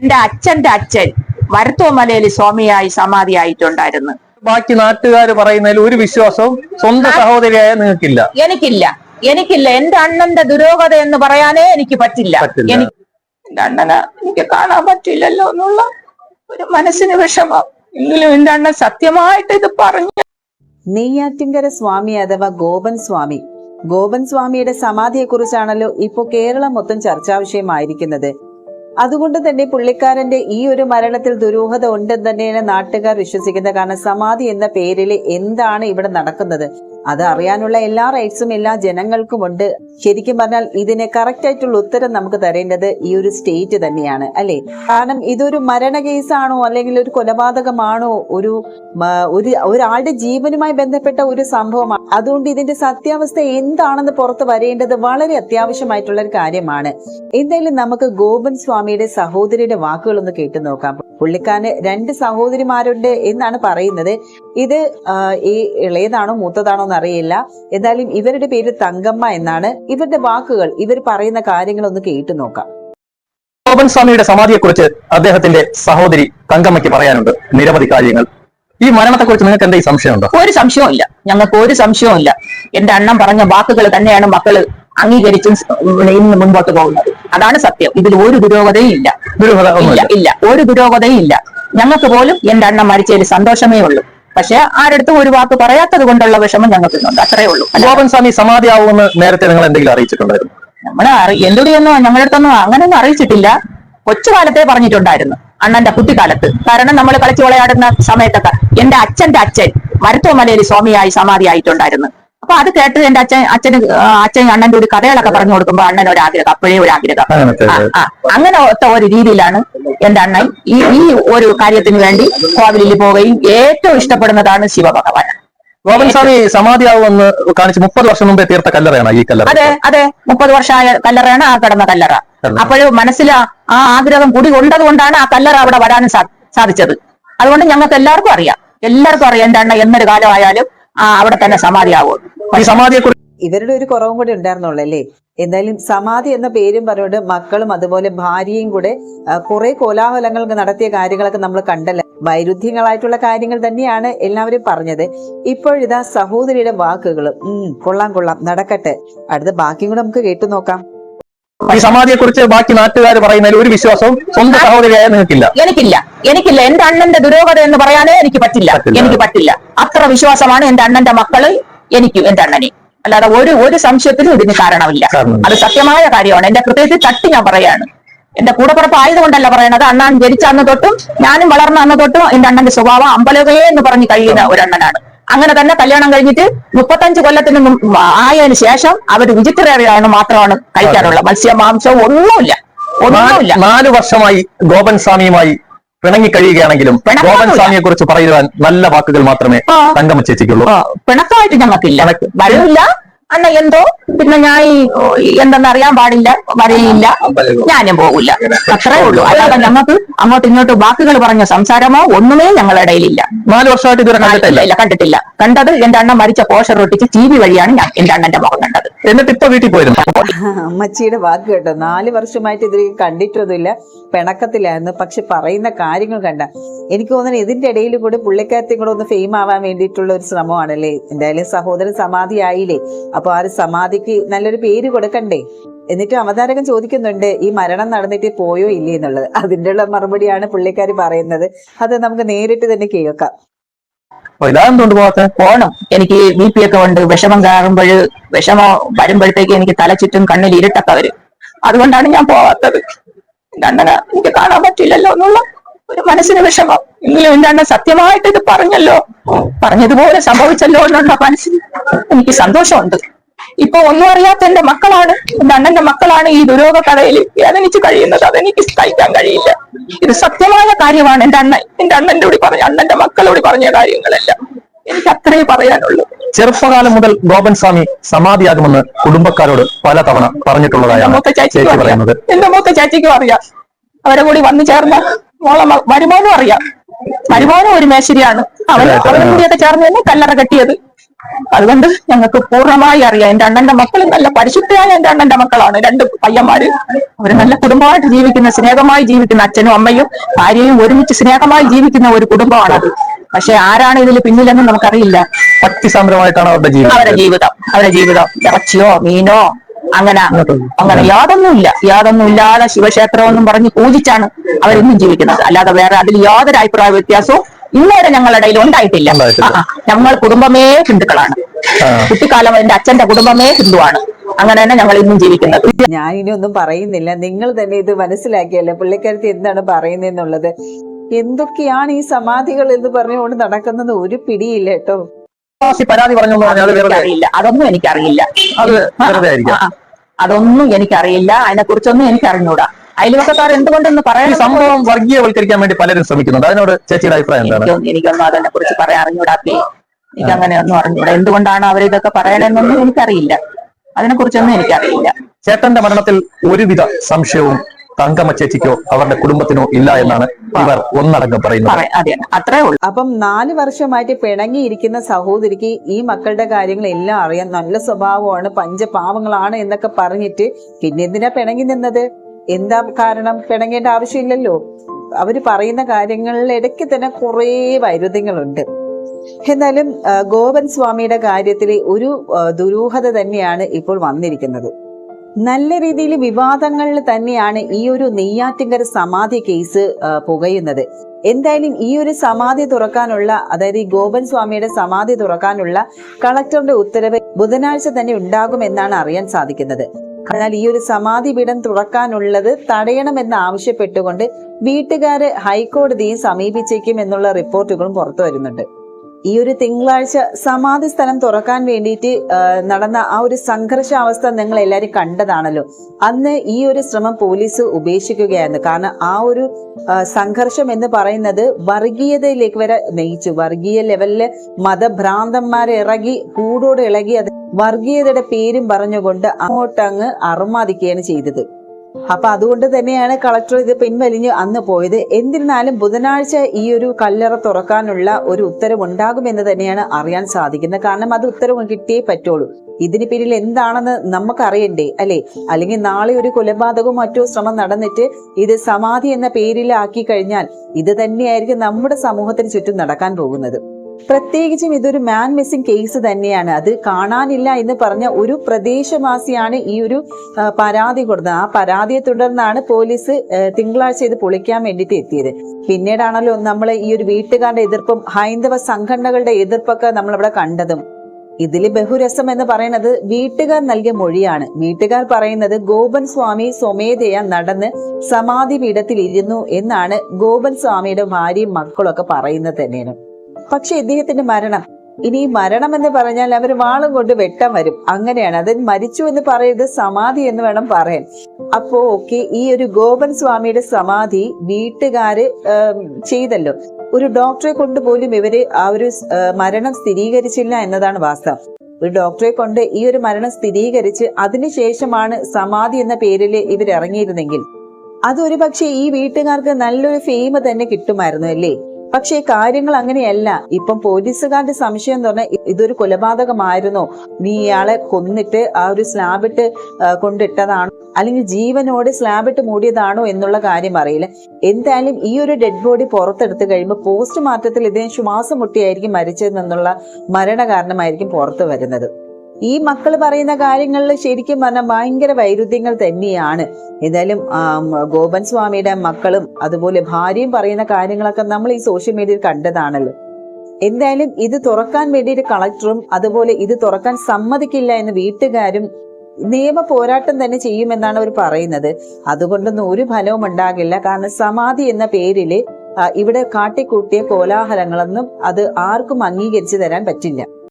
എന്റെ അച്ഛന്റെ അച്ഛൻ വരത്തോമലയിൽ സ്വാമിയായി സമാധിയായിട്ടുണ്ടായിരുന്നു. ബാക്കി നാട്ടുകാർ പറയുന്നതിൽ ഒരു വിശ്വാസവും സ്വന്തം സഹോദരിയായ നിങ്ങൾക്കില്ല. എനിക്കില്ല. എനിക്കില്ല. എന്റെ അണ്ണന്റെ ദുരോഗത എന്ന് പറയാനേ എനിക്ക് പറ്റില്ല. പറ്റില്ല. എനിക്ക് എന്റെ അണ്ണനെ എനിക്ക് കാണാൻ പറ്റില്ലല്ലോ എന്നുള്ള ഒരു മനസ്സിന് വിഷമം. എങ്കിലും എന്റെ അണ്ണൻ സത്യമായിട്ട് ഇത് പറഞ്ഞു. നെയ്യാറ്റിങ്കര സ്വാമി അഥവാ ഗോപൻ സ്വാമി. ഗോപൻ സ്വാമിയുടെ സമാധിയെക്കുറിച്ചാണല്ലോ ഇപ്പോൾ കേരളം മൊത്തം ചർച്ചാ വിഷയമായിരിക്കുന്നത് അതുകൊണ്ട് തന്നെ പുള്ളിക്കാരന്റെ ഈ ഒരു മരണത്തിൽ ദുരൂഹത ഉണ്ടെന്ന് തന്നെയാണ് നാട്ടുകാർ വിശ്വസിക്കുന്നത് കാരണം സമാധി എന്ന പേരിൽ എന്താണ് ഇവിടെ നടക്കുന്നത്? അത് അറിയാനുള്ള എല്ലാ റൈറ്റ്സും എല്ലാ ജനങ്ങൾക്കും ഉണ്ട്. ശരിക്കും പറഞ്ഞാൽ ഇതിന് കറക്റ്റ് ആയിട്ടുള്ള ഉത്തരം നമുക്ക് തരേണ്ടത് ഈ ഒരു സ്റ്റേറ്റ് തന്നെയാണ് അല്ലെ? കാരണം ഇതൊരു മരണ കേസാണോ അല്ലെങ്കിൽ ഒരു കൊലപാതകമാണോ ഒരു ഒരു ഒരാളുടെ ജീവനുമായി ബന്ധപ്പെട്ട ഒരു സംഭവമാണ് അതുകൊണ്ട് ഇതിന്റെ സത്യാവസ്ഥ എന്താണെന്ന് പുറത്ത് വരേണ്ടത് വളരെ അത്യാവശ്യമായിട്ടുള്ള ഒരു കാര്യമാണ്. എന്തായാലും നമുക്ക് ഗോപൻ സ്വാമിയുടെ സഹോദരിയുടെ വാക്കുകളൊന്ന് കേട്ടു നോക്കാം. പുള്ളിക്കാരന് രണ്ട് സഹോദരിമാരുണ്ട് എന്നാണ് പറയുന്നത്. ഇത് ഈ ഇളയതാണോ മൂത്തതാണോ എന്നറിയില്ല. എന്തായാലും ഇവരുടെ പേര് തങ്കമ്മ എന്നാണ്. ഇവരുടെ വാക്കുകൾ ഇവർ പറയുന്ന കാര്യങ്ങൾ ഒന്ന് കേട്ടു നോക്കാം. ശോഭൻ സ്വാമിയുടെ സമാധിയെക്കുറിച്ച് അദ്ദേഹത്തിന്റെ സഹോദരി തങ്കമ്മയ്ക്ക് പറയാനുണ്ട് നിരവധി കാര്യങ്ങൾ. ഈ മരണത്തെക്കുറിച്ച് നിങ്ങൾക്ക് എന്താ ഈ സംശയമുണ്ടോ? ഒരു സംശയവും ഇല്ല. ഞങ്ങൾക്ക് ഒരു സംശയവും ഇല്ല. എന്റെ അണ്ണൻ പറഞ്ഞ വാക്കുകൾ തന്നെയാണ് മക്കൾ അംഗീകരിച്ചും മുമ്പോട്ട് മുൻപോട്ട് പോകുന്നത്. അതാണ് സത്യം. ഇതിൽ ഒരു ദുരോഗതയും ഇല്ല. ദുരൂഹത ഇല്ല ഒന്നുമില്ല. ഇല്ല. ഒരു ദുരോഗതയും ഇല്ല. ഞങ്ങൾക്ക് പോലും എന്റെ അണ്ണൻ മരിച്ചതിൽ സന്തോഷമേ ഉള്ളൂ. പക്ഷെ ആരടുത്തും ഒരു വാക്ക് പറയാത്തത് കൊണ്ടുള്ള വിഷമം ഞങ്ങൾക്കുണ്ട്. അത്രേ ഉള്ളൂ. ഗോപൻ സ്വാമി സമാധിയാവുമെന്ന് നേരത്തെ നിങ്ങൾ എന്തെങ്കിലും അറിയിച്ചിട്ടുണ്ടായിരുന്നു? നമ്മളെ എന്തുകൊണ്ടൊന്നും ഞങ്ങളുടെ അടുത്തൊന്നും അങ്ങനെയൊന്നും അറിയിച്ചിട്ടില്ല. കൊച്ചുകാലത്തെ പറഞ്ഞിട്ടുണ്ടായിരുന്നു അണ്ണന്റെ കുട്ടിക്കാലത്ത്. കാരണം നമ്മൾ കളിച്ചു വിളയാടുന്ന സമയത്തൊക്കെ എന്റെ അച്ഛന്റെ അച്ഛൻ മരുത്തോമലയിൽ സ്വാമിയായി സമാധിയായിട്ടുണ്ടായിരുന്നു. അപ്പൊ അത് കേട്ട് എന്റെ അച്ഛൻ അച്ഛന് അച്ഛൻ അണ്ണന്റെ ഒരു കഥകളൊക്കെ പറഞ്ഞു കൊടുക്കുമ്പോ അണ്ണൻ ഒരു ആഗ്രഹം അപ്പോഴേ ഒരു ആഗ്രഹം. അങ്ങനത്തെ ഒരു രീതിയിലാണ് എന്റെ അണ്ണൻ ഈ ഈ ഒരു കാര്യത്തിന് വേണ്ടി കോവിലിൽ പോവുകയും ഏറ്റവും ഇഷ്ടപ്പെടുന്നതാണ് ശിവഭഗവാൻ. ഗോപൻ സ്വാമി സമാധിയാവുമെന്ന് കാണിച്ച് മുപ്പത് വർഷം മുമ്പേ തീർത്ത കല്ലറയാണ് ഈ കല്ലറ. അതെ അതെ. മുപ്പത് വർഷമായ കല്ലറയാണ് ആ കിടന്ന കല്ലറ. അപ്പോഴും മനസ്സിൽ ആ- ആഗ്രഹം കൂടി ഉണ്ടത് കൊണ്ടാണ് ആ കല്ലറ അവിടെ വരാനും സാധിച്ചത്. അതുകൊണ്ട് ഞങ്ങൾക്ക് എല്ലാവർക്കും അറിയാം. എല്ലാവർക്കും അറിയാം എന്താണ് അണ്ണ എന്നൊരു കാലമായാലും അവിടെ തന്നെ സമാധിയാവും. ഈ സമാധിയെക്കുറിച്ച് ഇവരുടെ ഒരു കുറവും കൂടി ഉണ്ടായിരുന്നുള്ളൂ അല്ലേ? എന്തായാലും സമാധി എന്ന പേരും പറഞ്ഞുകൊണ്ട് മക്കളും അതുപോലെ ഭാര്യയും കൂടെ കുറെ കോലാഹലങ്ങൾ നടത്തിയ കാര്യങ്ങളൊക്കെ നമ്മൾ കണ്ടല്ല. വൈരുദ്ധ്യങ്ങളായിട്ടുള്ള കാര്യങ്ങൾ തന്നെയാണ് എല്ലാവരും പറഞ്ഞത്. ഇപ്പോഴിതാ സഹോദരിയുടെ വാക്കുകൾ ഉം കൊള്ളാം കൊള്ളാം നടക്കട്ടെ. അടുത്ത ബാക്കിയും കൂടെ നമുക്ക് കേട്ടു നോക്കാം. ഈ സമാധിയെ കുറിച്ച് ബാക്കി നാട്ടുകാർ പറയുന്നതിൽ ഒരു വിശ്വാസവും സ്വന്തം സഹോദരിയായ നിങ്ങൾക്കില്ല. എനിക്കില്ല. എനിക്കില്ല. എന്റെ അണ്ണന്റെ ദുരോഗത എന്ന് പറയാനേ എനിക്ക് പറ്റില്ല. എനിക്ക് പറ്റില്ല. അത്ര വിശ്വാസമാണ് എന്റെ അണ്ണന്റെ മക്കൾ എനിക്കും എന്റെ അണ്ണനെ അല്ലാതെ ഒരു ഒരു സംശയത്തിനും ഇതിന് കാരണമില്ല. കാരണമില്ല. അത് സത്യമായ കാര്യമാണ്. എന്റെ ഹൃദയത്തിൽ തട്ടി ഞാൻ പറയാണ്. എന്റെ കൂടപ്പുറപ്പ് ആയതുകൊണ്ടല്ല പറയണത്. അണ്ണാൻ ജനിച്ച അന്ന് തൊട്ടും ഞാനും വളർന്ന അന്ന് തൊട്ടും എന്റെ അണ്ണന്റെ സ്വഭാവം അമ്പലകയെ എന്ന് പറഞ്ഞ് കഴിയുന്ന ഒരു അണ്ണനാണ് അങ്ങനെ തന്നെ കല്യാണം കഴിഞ്ഞിട്ട് മുപ്പത്തഞ്ച് കൊല്ലത്തിന് ആയതിനു ശേഷം അവർ വിചിത്രയാണ് മാത്രമാണ് കഴിക്കാറുള്ളത്. മത്സ്യ മാംസവും ഒന്നുമില്ല. ഒന്നുമില്ല. നാല് വർഷമായി ഗോപൻ സ്വാമിയുമായി പിണങ്ങി കഴിയുകയാണെങ്കിലും. ഗോപൻ സ്വാമിയെ കുറിച്ച് പറയുവാൻ നല്ല വാക്കുകൾ മാത്രമേ. തങ്കമ്മ ചേച്ചിക്കുള്ളൂ പിണക്കമായിട്ട് ഞങ്ങൾക്കില്ല. വരില്ല. അണ്ണ എന്തോ? പിന്നെ ഞാൻ എന്തെന്ന് അറിയാൻ പാടില്ല വരയില്ല. ഞാനും പോകില്ല അത്രേ ഉള്ളൂ. അല്ലാതെ ഞങ്ങൾക്ക് അങ്ങോട്ട് ഇങ്ങോട്ട് വാക്കുകൾ പറഞ്ഞ സംസാരമോ ഒന്നുമേ ഞങ്ങളുടെ ഇടയിലില്ല. നാല് വർഷമായിട്ട് ഇതുവരെ കണ്ടിട്ടില്ല. ഇല്ല കണ്ടിട്ടില്ല. കണ്ടത് എന്റെ അണ്ണൻ മരിച്ച പോഷർ ഒട്ടിച്ച് ടി വി വഴിയാണ് ഞാൻ എന്റെ അണ്ണന്റെ മുഖം കണ്ടത്. എന്നിട്ട് ഇപ്പൊ വീട്ടിൽ പോയിരുന്നു? അമ്മച്ചിയുടെ വാക്ക് കേട്ടോ. നാല് വർഷമായിട്ട് ഇതിൽ കണ്ടിട്ടൊന്നുമില്ല. പിണക്കത്തിലായിരുന്നു. പക്ഷെ പറയുന്ന കാര്യങ്ങൾ കണ്ട. എനിക്ക് തോന്നുന്നു ഇതിന്റെ ഇടയിൽ കൂടെ പുള്ളിക്കാരത്തെ കൂടെ ഒന്ന് ഫെയിം ആവാൻ വേണ്ടിയിട്ടുള്ള ഒരു ശ്രമമാണല്ലേ? എന്തായാലും സഹോദരൻ സമാധിയായില്ലേ? അപ്പൊ ആ ഒരു സമാധിക്ക് നല്ലൊരു പേര് കൊടുക്കണ്ടേ? എന്നിട്ട് അവതാരകൻ ചോദിക്കുന്നുണ്ട് ഈ മരണം നടന്നിട്ട് പോയോ ഇല്ലേ എന്നുള്ളത്? അതിന്റെ ഉള്ള മറുപടിയാണ് പുള്ളിക്കാർ പറയുന്നത്. അത് നമുക്ക് നേരിട്ട് തന്നെ കേൾക്കാം. പോകാത്ത പോണം. എനിക്ക് ബി പി ഒക്കെ ഉണ്ട്. വിഷമം കയറുമ്പോൾ വിഷമം വരുമ്പോഴത്തേക്ക് എനിക്ക് തല ചുറ്റും കണ്ണിൽ ഇരുട്ടൊക്കെ വരും. അതുകൊണ്ടാണ് ഞാൻ പോവാത്തത്. അണ്ണനെ എനിക്ക് കാണാൻ പറ്റില്ലല്ലോ എന്നുള്ള ഒരു മനസ്സിന് വിഷമം. എങ്കിലും എന്താണ്? സത്യമായിട്ട് ഇത് പറഞ്ഞല്ലോ. പറഞ്ഞതുപോലെ സംഭവിച്ചല്ലോ എന്നുള്ള മനസ്സിന് എനിക്ക് സന്തോഷമുണ്ട്. ഇപ്പൊ ഒന്നും അറിയാത്ത എന്റെ മക്കളാണ് എന്റെ അണ്ണന്റെ മക്കളാണ് ഈ ദുരോഗ കടയിൽ വേദനിച്ച് കഴിയുന്നത്. അതെനിക്ക് സഹിക്കാൻ കഴിയില്ല. ഇത് സത്യമായ കാര്യമാണ്. എന്റെ അണ്ണൻ എന്റെ അണ്ണന്റെ കൂടി പറഞ്ഞ അണ്ണന്റെ മക്കളോട് പറഞ്ഞ കാര്യങ്ങളെല്ലാം എനിക്ക് അത്രേ പറയാനുള്ളൂ. ചെറുപ്പകാലം മുതൽ ഗോപൻ സ്വാമി സമാധിയാകുമെന്ന് കുടുംബക്കാരോട് പലതവണ തവണ പറഞ്ഞിട്ടുള്ളതായാണ് ചേച്ചി പറയുന്നത്. എന്റെ മൂത്ത ചാച്ചിക്കും അറിയാം. അവരെ കൂടി വന്നു ചേർന്ന മോളെ വരുമാനം അറിയാം. വരുമാനം ഒരു മേശരിയാണ്. അവരെ അവരും കൂടിയൊക്കെ ചേർന്ന് തന്നെ കല്ലറ കെട്ടിയത്. അതുകൊണ്ട് ഞങ്ങൾക്ക് പൂർണമായി അറിയാം. എന്റെ അണ്ണന്റെ മക്കൾ നല്ല പരിശുദ്ധയായ എന്റെ അണ്ണന്റെ മക്കളാണ്. രണ്ട് പയ്യന്മാര്. അവർ നല്ല കുടുംബമായിട്ട് ജീവിക്കുന്ന സ്നേഹമായി ജീവിക്കുന്ന അച്ഛനും അമ്മയും ഭാര്യയും ഒരുമിച്ച് സ്നേഹമായി ജീവിക്കുന്ന ഒരു കുടുംബമാണത് പക്ഷെ ആരാണ് ഇതിൽ പിന്നിലെന്ന് നമുക്കറിയില്ല. ഭക്തിസാന്ദ്രമായിട്ടാണ് അവരുടെ ജീവിതം. അവരുടെ ജീവിതം. അവരുടെ ജീവിതം. ഇറച്ചിയോ മീനോ അങ്ങനെ. അങ്ങനെ യാതൊന്നുമില്ല. യാതൊന്നും ഇല്ലാതെ ശിവക്ഷേത്രം എന്നും പറഞ്ഞ് പൂജിച്ചാണ് അവരിന്നും ജീവിക്കുന്നത്. അല്ലാതെ വേറെ അതിൽ യാതൊരു അഭിപ്രായ വ്യത്യാസവും ഇന്നുവരെ ഞങ്ങളുടെ ഇടയിൽ ഉണ്ടായിട്ടില്ല. ഞങ്ങൾ കുടുംബമേ ഹിന്ദുക്കളാണ്. കുട്ടിക്കാലം എന്റെ അച്ഛന്റെ കുടുംബമേ ഹിന്ദുവാണ്. അങ്ങനെ തന്നെ ഞങ്ങൾ ഇന്നും ജീവിക്കുന്നത്. ഞാൻ ഇനി ഒന്നും പറയുന്നില്ല. നിങ്ങൾ തന്നെ ഇത് മനസ്സിലാക്കിയല്ലേ? പുള്ളിക്കാരത്തി എന്താണ് പറയുന്നതെന്നുള്ളത്? എന്തൊക്കെയാണ് ഈ സമാധികൾ എന്ന് പറഞ്ഞുകൊണ്ട് നടക്കുന്നത്? ഒരു പിടിയില്ല കേട്ടോ. പരാതി പറഞ്ഞു അറിയില്ല അതൊന്നും എനിക്കറിയില്ല. അതൊന്നും എനിക്കറിയില്ല. അതിനെ കുറിച്ചൊന്നും എനിക്ക് അറിഞ്ഞൂടാ അയൽവക്കക്കാർ എന്തുകൊണ്ടെന്ന് ഈ പറയാൻ സംഭവം വർഗീയവൽക്കരിക്കാൻ വേണ്ടി പലരും ശ്രമിക്കുന്നുണ്ട്. അതിനോട് ചേച്ചിയുടെ അഭിപ്രായം എന്താണ്? എനിക്കൊന്നും അതിനെ കുറിച്ച് പറയാൻ അറിഞ്ഞൂടാത്തേ എനിക്ക് അങ്ങനെ ഒന്നും അറിഞ്ഞൂടാ. എന്തുകൊണ്ടാണ് അവർ ഇതൊക്കെ പറയണെന്നൊന്നും എനിക്കറിയില്ല. അതിനെ കുറിച്ചൊന്നും എനിക്കറിയില്ല. ചേട്ടന്റെ മരണത്തിൽ ഒരുവിധ സംശയവും തങ്കമ്മ ചേച്ചിക്കോ അവരുടെ കുടുംബത്തിനോ ഇല്ല എന്നാണ് ഇവർ ഒന്നടങ്കം പറയുന്നത്. അതെ അത്രേ ഉള്ളൂ. അപ്പം നാല് വർഷമായിട്ട് പിണങ്ങിയിരിക്കുന്ന സഹോദരിക്ക് ഈ മക്കളുടെ കാര്യങ്ങൾ എല്ലാം അറിയാം നല്ല സ്വഭാവമാണ് പഞ്ചപാവങ്ങളാണ് എന്നൊക്കെ പറഞ്ഞിട്ട് പിന്നെ എന്തിനാ പിണങ്ങി നിന്നത്? എന്താ കാരണം? പിണങ്ങേണ്ട ആവശ്യമില്ലല്ലോ. അവർ പറയുന്ന കാര്യങ്ങളിൽ ഇടയ്ക്ക് തന്നെ കുറേ വൈരുദ്ധ്യങ്ങളുണ്ട്. എന്നാലും ഗോപൻ സ്വാമിയുടെ കാര്യത്തിൽ ഒരു ദുരൂഹത തന്നെയാണ് ഇപ്പോൾ വന്നിരിക്കുന്നത്. നല്ല രീതിയിൽ വിവാദങ്ങളിൽ തന്നെയാണ് ഈ ഒരു നെയ്യാറ്റിങ്കര സമാധി കേസ് പുകയുന്നത്. എന്തായാലും ഈ ഒരു സമാധി തുറക്കാനുള്ള അതായത് ഈ ഗോപൻ സ്വാമിയുടെ സമാധി തുറക്കാനുള്ള കളക്ടറുടെ ഉത്തരവ് ബുധനാഴ്ച തന്നെ ഉണ്ടാകുമെന്നാണ് അറിയാൻ സാധിക്കുന്നത്. എന്നാൽ ഈ ഒരു സമാധി പീഠം തുറക്കാനുള്ളത് തടയണമെന്ന് ആവശ്യപ്പെട്ടുകൊണ്ട് വീട്ടുകാര് ഹൈക്കോടതിയെ സമീപിച്ചേക്കും എന്നുള്ള റിപ്പോർട്ടുകളും പുറത്തു വരുന്നുണ്ട്. ഈ ഒരു തിങ്കളാഴ്ച സമാധി സ്ഥലം തുറക്കാൻ വേണ്ടിയിട്ട് നടന്ന ആ ഒരു സംഘർഷാവസ്ഥ നിങ്ങൾ എല്ലാവരും കണ്ടതാണല്ലോ. അന്ന് ഈ ഒരു ശ്രമം പോലീസ് ഉപേക്ഷിക്കുകയായിരുന്നു. കാരണം ആ ഒരു സംഘർഷം എന്ന് പറയുന്നത് വർഗീയതയിലേക്ക് വരെ നയിച്ചു. വർഗീയ ലെവലിൽ മതഭ്രാന്തന്മാരെ ഇറങ്ങി കൂടോട് ഇളകി അത് വർഗീയതയുടെ പേരും പറഞ്ഞുകൊണ്ട് അങ്ങോട്ടങ്ങ് അറുമാദിക്കുകയാണ് ചെയ്തത്. അപ്പൊ അതുകൊണ്ട് തന്നെയാണ് കളക്ടർ ഇത് പിൻവലിഞ്ഞ് അന്ന് പോയത്. എന്നിരുന്നാലും ബുധനാഴ്ച ഈ ഒരു കല്ലറ തുറക്കാനുള്ള ഒരു ഉത്തരവ് ഉണ്ടാകുമെന്ന് തന്നെയാണ് അറിയാൻ സാധിക്കുന്നത്. കാരണം അത് ഉത്തരവ് കിട്ടിയേ പറ്റുള്ളൂ. ഇതിന് പിന്നിൽ എന്താണെന്ന് നമുക്കറിയണ്ടേ അല്ലെ? അല്ലെങ്കിൽ നാളെ ഒരു കൊലപാതകവും മറ്റോ ശ്രമം നടന്നിട്ട് ഇത് സമാധി എന്ന പേരിലാക്കി കഴിഞ്ഞാൽ ഇത് തന്നെയായിരിക്കും നമ്മുടെ സമൂഹത്തിന് ചുറ്റും നടക്കാൻ പോകുന്നത്. പ്രത്യേകിച്ചും ഇതൊരു മാൻ മിസ്സിംഗ് കേസ് തന്നെയാണ്. അത് കാണാനില്ല എന്ന് പറഞ്ഞ ഒരു പ്രദേശവാസിയാണ് ഈ ഒരു പരാതി കൊടുത്തത്. ആ പരാതിയെ തുടർന്നാണ് പോലീസ് തിങ്കളാഴ്ച ഇത് പൊളിക്കാൻ വേണ്ടിയിട്ട് എത്തിയത്. പിന്നീടാണല്ലോ നമ്മൾ ഈ ഒരു വീട്ടുകാരുടെ എതിർപ്പും ഹൈന്ദവ സംഘടനകളുടെ എതിർപ്പൊക്കെ നമ്മളിവിടെ കണ്ടതും. ഇതിൽ ബഹുരസം എന്ന് പറയുന്നത് വീട്ടുകാർ നൽകിയ മൊഴിയാണ്. വീട്ടുകാർ പറയുന്നത് ഗോപൻ സ്വാമി സ്വമേധയാ നടന്ന് സമാധി പീഠത്തിൽ ഇരുന്നു എന്നാണ് ഗോപൻ സ്വാമിയുടെ ഭാര്യയും മക്കളൊക്കെ പറയുന്നത് തന്നെയാണ്. പക്ഷെ ഇദ്ദേഹത്തിന്റെ മരണം. ഇനി മരണം എന്ന് പറഞ്ഞാൽ അവർ വാളും കൊണ്ട് വെട്ടം വരും. അങ്ങനെയാണ്. അത് മരിച്ചു എന്ന് പറയുന്നത് സമാധി എന്ന് വേണം പറയാൻ. അപ്പോ ഓക്കെ ഈ ഒരു ഗോപൻ സ്വാമിയുടെ സമാധി വീട്ടുകാര് ചെയ്തല്ലോ. ഒരു ഡോക്ടറെ കൊണ്ട് പോലും ഇവർ ആ ഒരു മരണം സ്ഥിരീകരിച്ചില്ല എന്നതാണ് വാസ്തവം. ഒരു ഡോക്ടറെ കൊണ്ട് ഈ ഒരു മരണം സ്ഥിരീകരിച്ച് അതിനുശേഷമാണ് സമാധി എന്ന പേരിൽ ഇവർ ഇറങ്ങിയിരുന്നെങ്കിൽ. അതൊരു പക്ഷേ ഈ വീട്ടുകാർക്ക് നല്ലൊരു ഫെയിം തന്നെ കിട്ടുമായിരുന്നു അല്ലേ? പക്ഷേ കാര്യങ്ങൾ അങ്ങനെയല്ല. ഇപ്പം പോലീസുകാരുടെ സംശയം എന്ന് പറഞ്ഞാൽ ഇതൊരു കൊലപാതകമായിരുന്നോ. നീ ഇയാളെ കൊന്നിട്ട് ആ ഒരു സ്ലാബിട്ട് കൊണ്ടിട്ടതാണോ? അല്ലെങ്കിൽ ജീവനോട് സ്ലാബിട്ട് മൂടിയതാണോ എന്നുള്ള കാര്യം അറിയില്ല. എന്തായാലും ഈ ഒരു ഡെഡ് ബോഡി പുറത്തെടുത്ത് കഴിയുമ്പോൾ പോസ്റ്റ്മോർട്ടത്തിൽ ഇദ്ദേഹം ശ്വാസം മുട്ടിയായിരിക്കും മരിച്ചതെന്നുള്ള മരണ കാരണമായിരിക്കും പുറത്തു വരുന്നത്. ഈ മക്കൾ പറയുന്ന കാര്യങ്ങളിൽ ശരിക്കും പറഞ്ഞാൽ ഭയങ്കര വൈരുദ്ധ്യങ്ങൾ തന്നെയാണ്. എന്തായാലും ഗോപൻ സ്വാമിയുടെ മക്കളും അതുപോലെ ഭാര്യയും പറയുന്ന കാര്യങ്ങളൊക്കെ നമ്മൾ ഈ സോഷ്യൽ മീഡിയയിൽ കണ്ടതാണല്ലോ. എന്തായാലും ഇത് തുറക്കാൻ വേണ്ടിയിട്ട് കളക്ടറും അതുപോലെ ഇത് തുറക്കാൻ സമ്മതിക്കില്ല എന്ന് വീട്ടുകാരും നിയമ പോരാട്ടം തന്നെ ചെയ്യുമെന്നാണ് അവർ പറയുന്നത്. അതുകൊണ്ടൊന്നും ഒരു ഫലവും ഉണ്ടാകില്ല. കാരണം സമാധി എന്ന പേരിൽ ഇവിടെ കാട്ടിക്കൂട്ടിയ കോലാഹലങ്ങളൊന്നും അത് ആർക്കും അംഗീകരിച്ചു തരാൻ പറ്റില്ല.